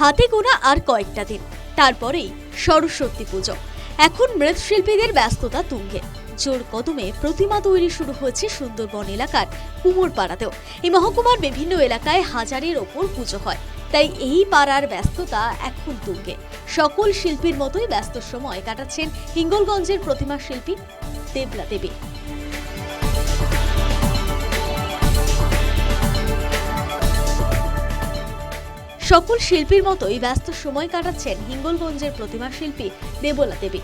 হাতে গোনা আর কয়েকটা দিন। তারপরেই সরস্বতী পুজো। এখন মৃৎশিল্পীদের ব্যস্ততা তুঙ্গে। জোর কদমে প্রতিমা তৈরি শুরু হয়েছে সুন্দরবন এলাকার কুমোরপাড়াতেও। এই মহকুমার বিভিন্ন এলাকায় হাজারের ওপর পুজো হয়। তাই এই পাড়ার ব্যস্ততা এখন তুঙ্গে। সকল শিল্পীর মতোই ব্যস্ত সময় কাটাচ্ছেন হিঙ্গলগঞ্জের প্রতিমা শিল্পী দেবলা দেবী। সকল শিল্পীর মতোই ব্যস্ত সময় কাটাচ্ছেন হিঙ্গলগঞ্জের প্রতিমা শিল্পী দেবলা দেবী।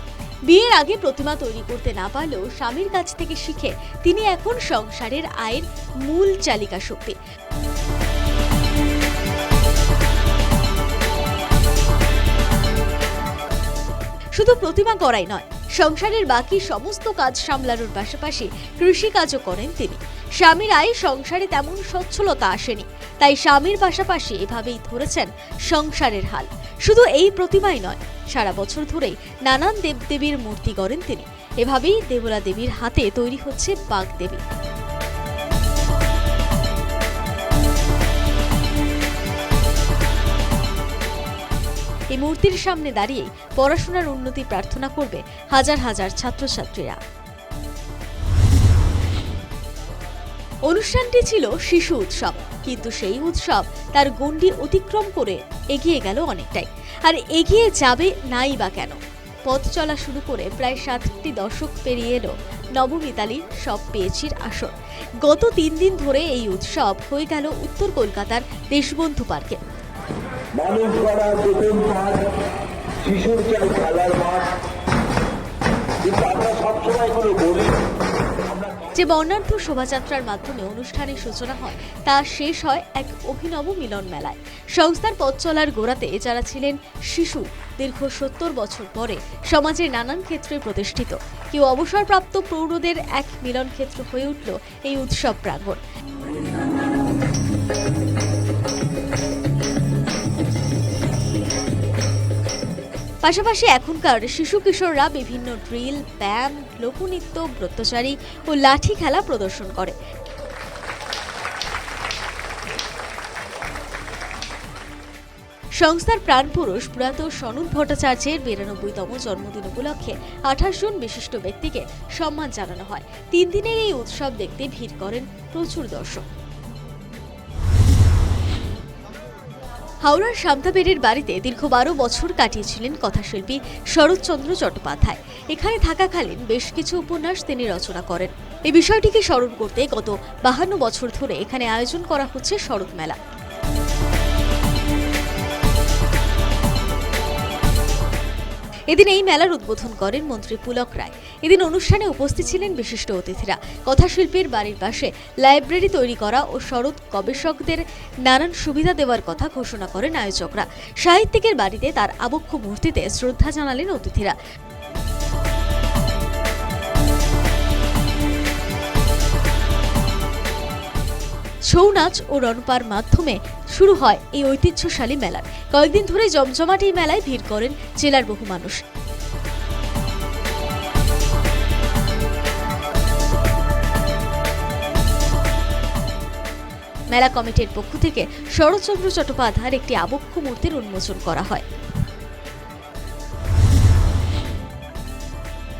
বিয়ের আগে প্রতিমা তৈরি করতে না পারলেও স্বামীর কাছ থেকে শিখে তিনি এখন সংসারের আয়ের মূল চালিকা শক্তি। শুধু প্রতিমা করাই নয়, সংসারের বাকি সমস্ত কাজ সামলানোর পাশাপাশি কৃষিকাজও করেন তিনি। স্বামীর আয় সংসারে তেমন সচ্ছলতা আসেনি, তাই স্বামীর পাশাপাশি এভাবেই ধরেছেন সংসারের হাল। শুধু এই প্রতিমাই নয়, সারা বছর ধরেই নানান দেবদেবীর মূর্তি গড়েন তিনি। এভাবেই দেবলা দেবীর হাতে তৈরি হচ্ছে বাঘ দেবী। এই মূর্তির সামনে দাঁড়িয়েই পড়াশোনার উন্নতি প্রার্থনা করবে হাজার হাজার ছাত্রছাত্রীরা। অনুষ্ঠানটি ছিল শিশু উৎসব, কিন্তু সেই উৎসব তার গণ্ডি অতিক্রম করে এগিয়ে গেল অনেকটাই। আর এগিয়ে যাবে নাই বা কেন? পথ চলা শুরু করে প্রায় সাতটি দশক পেরিয়ে এলো নবমিতালির সব পেয়েছির আসর। গত তিন দিন ধরে এই উৎসব হয়ে গেল উত্তর কলকাতার দেশবন্ধু পার্কে। শিশুর চাই খেলার মাঠ। কিন্তু আমরা সবসময় করে বলি যে বর্ণাঢ্য শোভাযাত্রার মাধ্যমে অনুষ্ঠানের সূচনা হয়, তা শেষ হয় এক অভিনব মিলন মেলায়। সংস্থার পথ চলার গোড়াতে যারা ছিলেন শিশু, দীর্ঘ সত্তর বছর পরে সমাজের নানান ক্ষেত্রে প্রতিষ্ঠিত। কেউ অবসরপ্রাপ্ত প্রৌঢ়দের এক মিলন ক্ষেত্র হয়ে উঠল এই উৎসব প্রাঙ্গণ। পাশাপাশি এখনকার শিশু কিশোররা বিভিন্ন ড্রিল ব্যায়াম লোকনৃত্য, ব্রতচারী ও লাঠি খেলা প্রদর্শন করে। সংস্থার প্রাণপুরুষ প্রয়াত সনুদ ভট্টাচার্যের বিরানব্বইতম জন্মদিন উপলক্ষে আঠাশ জন বিশিষ্ট ব্যক্তিকে সম্মান জানানো হয়। তিন দিনের এই উৎসব দেখতে ভিড় করেন প্রচুর দর্শক। হাওড়ার শান্তাবেড়ের বাড়িতে দীর্ঘ বারো বছর কাটিয়েছিলেন কথাশিল্পী শরৎচন্দ্র চট্টোপাধ্যায়। এখানে থাকাকালীন বেশ কিছু উপন্যাস তিনি রচনা করেন। এই বিষয়টিকে স্মরণ করতে গত বাহান্ন বছর ধরে এখানে আয়োজন করা হচ্ছে শরৎ মেলা এদিন এই মেলার উদ্বোধন করেন মন্ত্রী পুলক রায়। এদিন অনুষ্ঠানে উপস্থিত ছিলেন বিশিষ্ট অতিথিরা। কথাশিল্পীর বাড়ির পাশে লাইব্রেরি তৈরি করা ও শরৎ গবেষকদের নানান সুবিধা দেওয়ার কথা ঘোষণা করেন আয়োজকরা। সাহিত্যিকের বাড়িতে তার আবক্ষ মূর্তিতে শ্রদ্ধা জানালেন অতিথিরা। ছৌ নাচ ও রণপার মাধ্যমে শুরু হয় এই ঐতিহ্যশালী মেলার। কয়েকদিন ধরে জমজমাট এই মেলায় ভিড় করেন জেলার বহু মানুষ। মেলা কমিটির পক্ষ থেকে শরৎচন্দ্র চট্টোপাধ্যায়ের একটি আবক্ষ মূর্তির উন্মোচন করা হয়।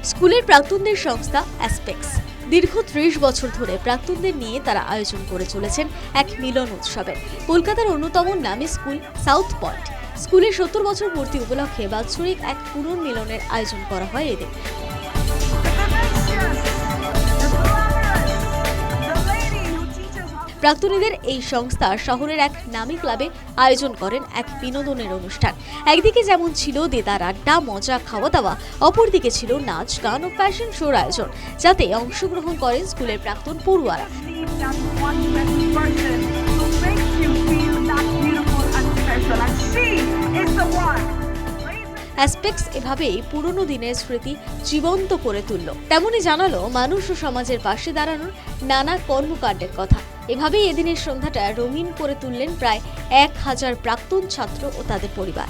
স্কুলের প্রাক্তনদের সংস্থা অ্যাসপেক্স। দীর্ঘ ত্রিশ বছর ধরে প্রাক্তনদের নিয়ে তারা আয়োজন করে চলেছেন এক মিলন উৎসবের কলকাতার অন্যতম নামে স্কুল সাউথ পয়েন্ট। স্কুলের সত্তর বছর পূর্তি উপলক্ষে বাৎসরিক এক পুনর্মিলনের আয়োজন করা হয় এদের প্রাক্তনীদের এই সংস্থা শহরের এক নামী ক্লাবে আয়োজন করেন এক বিনোদনের অনুষ্ঠান। একদিকে যেমন ছিল দেদার আড্ডা মজা খাওয়া দাওয়া অপরদিকে ছিল নাচ, গান ও ফ্যাশন শোর আয়োজন, যাতে অংশগ্রহণ করেন স্কুলের প্রাক্তন পড়ুয়ারা। অ্যাসপেক্স এভাবেই পুরনো দিনের স্মৃতি জীবন্ত করে তুলল। তেমনি জানালো, মানুষ ও সমাজের পাশে দাঁড়ানোর নানা কর্মকাণ্ডের কথা। এভাবেই এদিনের সন্ধ্যাটা রঙিন করে তুললেন প্রায় এক হাজার প্রাক্তন ছাত্র ও তাদের পরিবার।